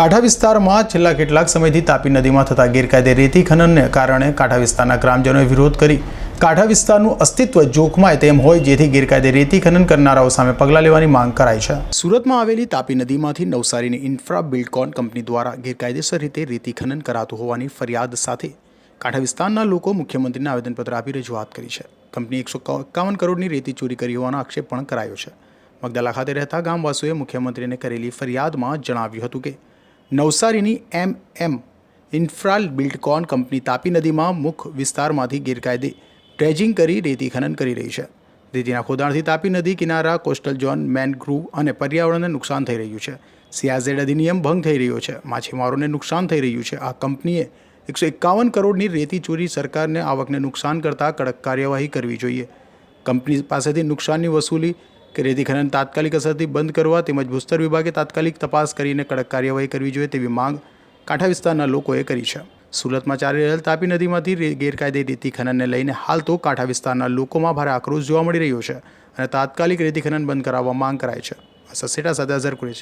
કાંઠા વિસ્તારમાં છેલ્લા કેટલાક સમયથી તાપી નદીમાં થતા ગેરકાયદે રેતી ખનનને કારણે કાંઠા વિસ્તારના ગ્રામજનોએ વિરોધ કરી. કાંઠા વિસ્તારનું અસ્તિત્વ જોખમાય તેમ હોય જેથી ગેરકાયદે રેતી ખનન કરનારાઓ સામે પગલાં લેવાની માંગ કરાઈ છે. સુરતમાં આવેલી તાપી નદીમાંથી નવસારીની ઇન્ફ્રા બિલ્ડકોન કંપની દ્વારા ગેરકાયદેસર રીતે રેતી ખનન કરાતું હોવાની ફરિયાદ સાથે કાંઠા વિસ્તારના લોકો મુખ્યમંત્રીને આવેદનપત્ર આપી રજૂઆત કરી છે. કંપની એકસો એકાવન કરોડની રેતી ચોરી કરી હોવાનો આક્ષેપ પણ કરાયો છે. મગદલા ખાતે રહેતા ગામવાસીઓએ મુખ્યમંત્રીને કરેલી ફરિયાદમાં જણાવ્યું હતું કે નવસારીની એમ એમ ઇન્ફ્રાલ બિલ્ડકોન કંપની તાપી નદીમાં મુખ વિસ્તારમાંથી ગેરકાયદે ડ્રેજિંગ કરી રેતી ખનન કરી રહી છે. રેતીના ખોદાણથી તાપી નદી કિનારા, કોસ્ટલ ઝોન, મેનગ્રુવ અને પર્યાવરણને નુકસાન થઈ રહ્યું છે. સીઆઝેડ અધિનિયમ ભંગ થઈ રહ્યો છે. માછીમારોને નુકસાન થઈ રહ્યું છે. આ કંપનીએ એકસો એકાવન કરોડની રેતી ચોરી સરકારને આવકને નુકસાન કરતાં કડક કાર્યવાહી કરવી જોઈએ. કંપની પાસેથી નુકસાનની વસૂલી કે રેતી ખનન તાત્કાલિક અસરથી બંધ કરવા તેમજ ભૂસ્તર વિભાગે તાત્કાલિક તપાસ કરીને કડક કાર્યવાહી કરવી જોઈએ તેવી માંગ કાંઠા વિસ્તારના લોકોએ કરી છે. સુરતમાં ચાલી રહેલ તાપી નદીમાંથી ગેરકાયદે રેતી ખનનને લઈને હાલ તો કાંઠા વિસ્તારના લોકોમાં ભારે આક્રોશ જોવા મળી રહ્યો છે અને તાત્કાલિક રેતી ખનન બંધ કરાવવા માંગ કરાય છે. સસેટા સાથે અઝર કુરેશી.